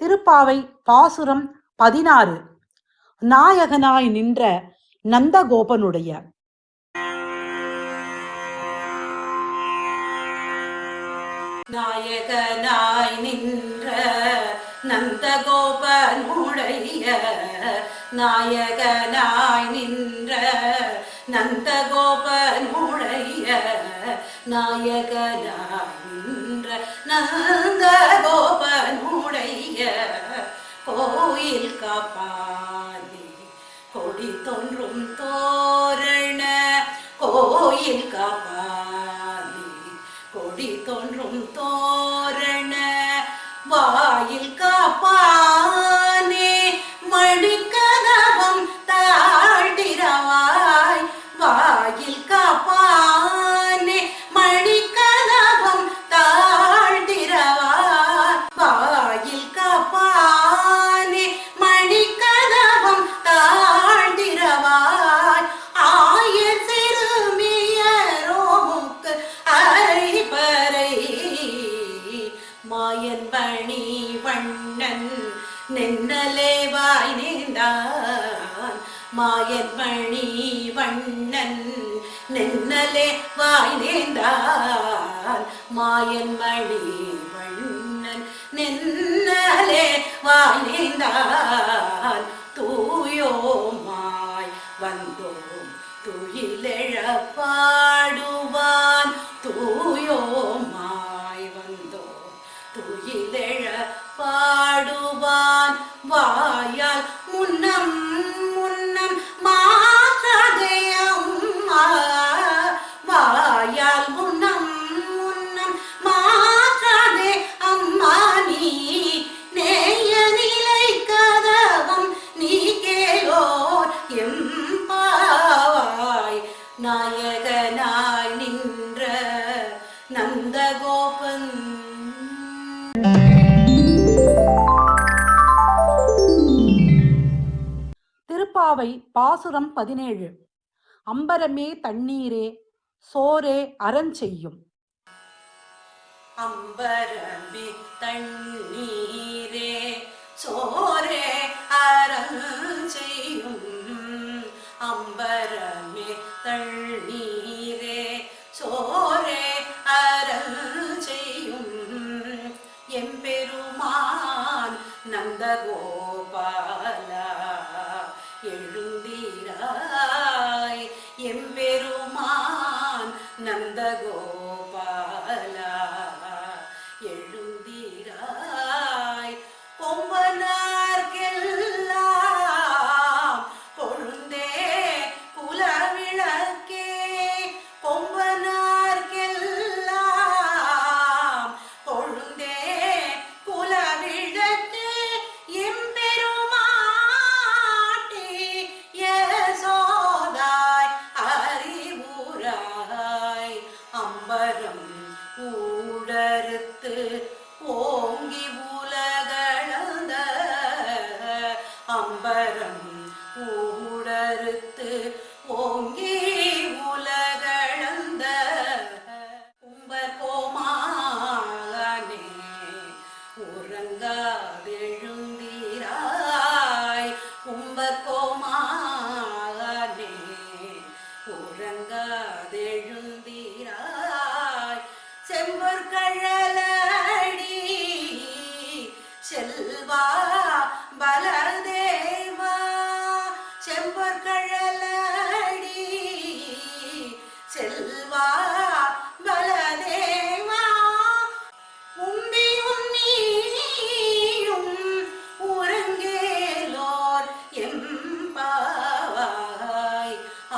திருப்பாவை பாசுரம் பதினாறு. நாயகனாய் நின்ற நந்தகோபனுடைய. நாயகனாய் நின்ற நந்தகோபனுடைய. நாயகனாய் நின்ற நந்தகோபனுடைய. நாயகனாய் நின்ற நந்தகோபனுடைய கோயில் காப்பானே கொடி தோன்றும் தோரண வாயன் பணி வண்ணன் நின்னலே வாய் நின்றான் மாயன் பணி வண்ணன் நின்னலே வாய் நின்றான் மாயன் மணி வண்ணன் நின்னலே வாய் நீந்தான். தூயோமாய் வந்தோம் துயிலெழ பாடுவான். தூயோ நாயகனாய் நின்ற நந்தகோபன். திருப்பாவை பாசுரம் பதினேழு. அம்பரமே தண்ணீரே சோரே அறஞ்செய்யும். அம்பரமே தண்ணீரே சோரே அறம் செய்யும் அம்பரமே தண்ணீரே சோரே அறம் செய்யும். எம்பெருமான் நந்தகோபாலா எழுந்தீராய். எம்பெருமான் நந்தகோபாலா பலதேவா செம்பொற்கழலடி செல்வா பலதேவா. உம்பி உன்னியும் உறங்கேலோர் எம்பாவாய்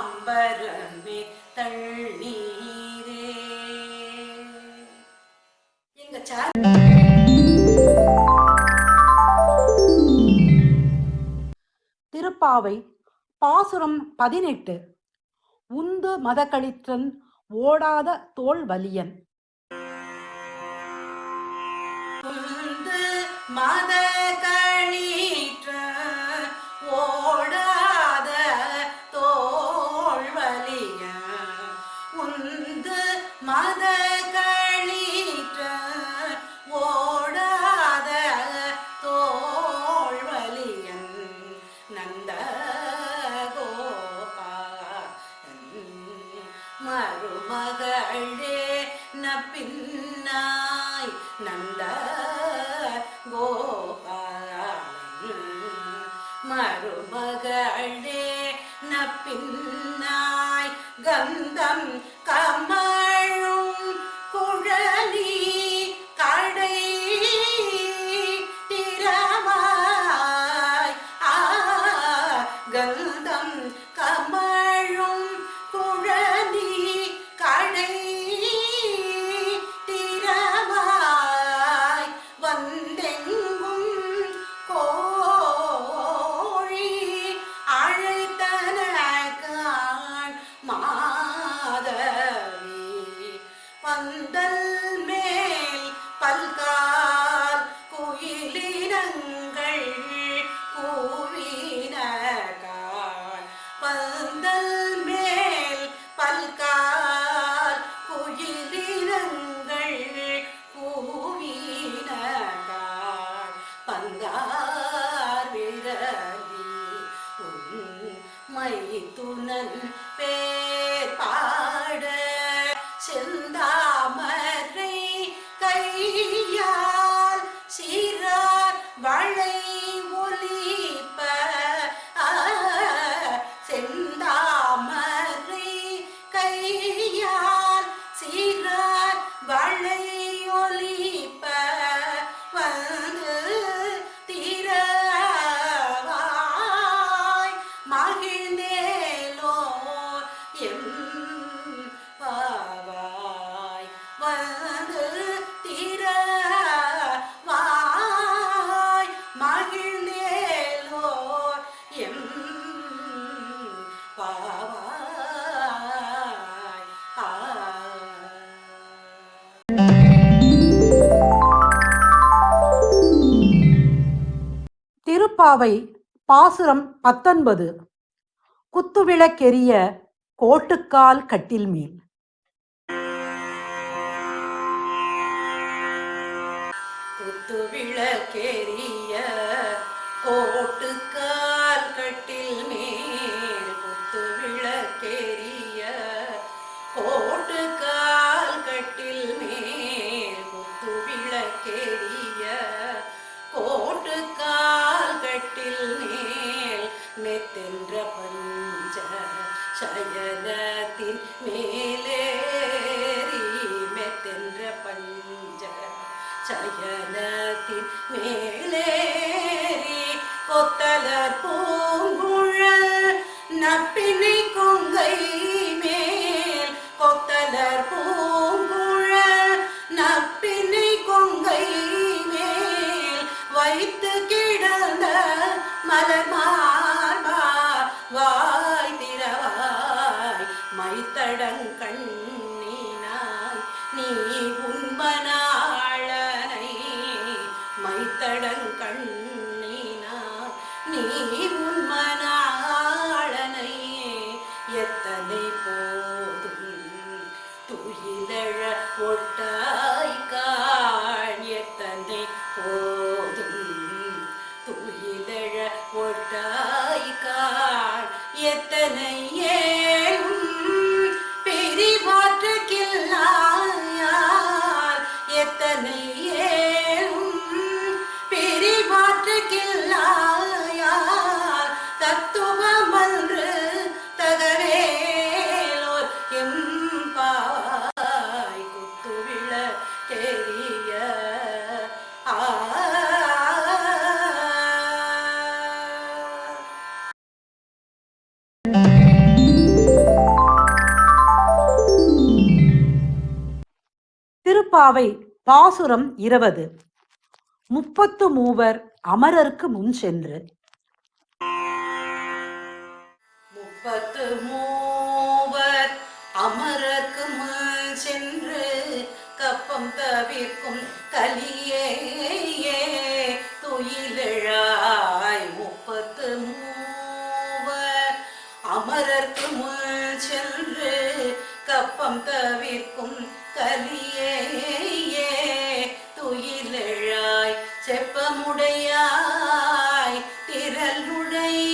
அம்பரமே தண்ணீரே எங்க சார் திருப்பாவை பாசுரம் பதினெட்டு உந்து மதகளிற்றன் ஓடாத தோல் வலியன். உந்து மத 嗯 திருப்பாவை பாசுரம் பத்தொன்பது. குத்துவிளக்கெரிய கோட்டுக்கால் கட்டில் மேல் குத்துவிள கோத்தலர் பூங்குழல் நப்பினை கொங்கை மேல். கொத்தலர் பூங்குழல் நப்பினை கொங்கை மேல். வைத்து கிடந்த மலர் மார்பா வாய் திறவாய். மைத்தடங்கண்ணினாய் நீ உண்மனாளனை. மைத்தடங்கண்ணினாய் எத்தனை திருப்பாவை பாசுரம் இருபது. முப்பத்து மூவர் அமரருக்கு முன் சென்று. முப்பத்து மூவர் அமரருக்கு முன் சென்று. கப்பம் தவிர்க்கும் கலியே துயிலழாய். முப்பத்து மூவர் அமரர்க்கு முன் சென்று. கப்பம் தவிர்க்கும் கலியே துயிலழாய் செப்பமுடையாய் திரளுடையாய்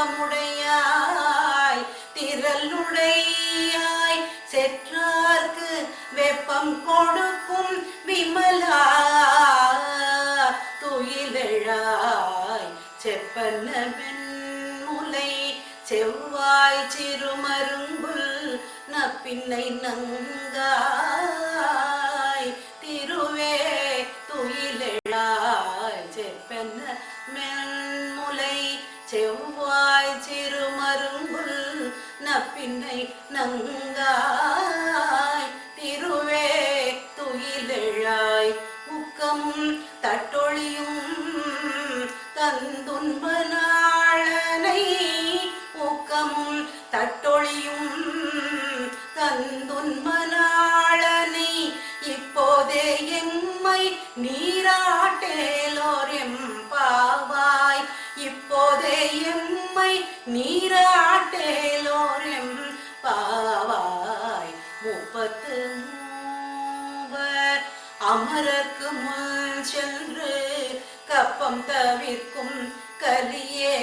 உருவமுடையாய் திரளுடை சென்று கப்பம் தவிர்க்கும் கலியே.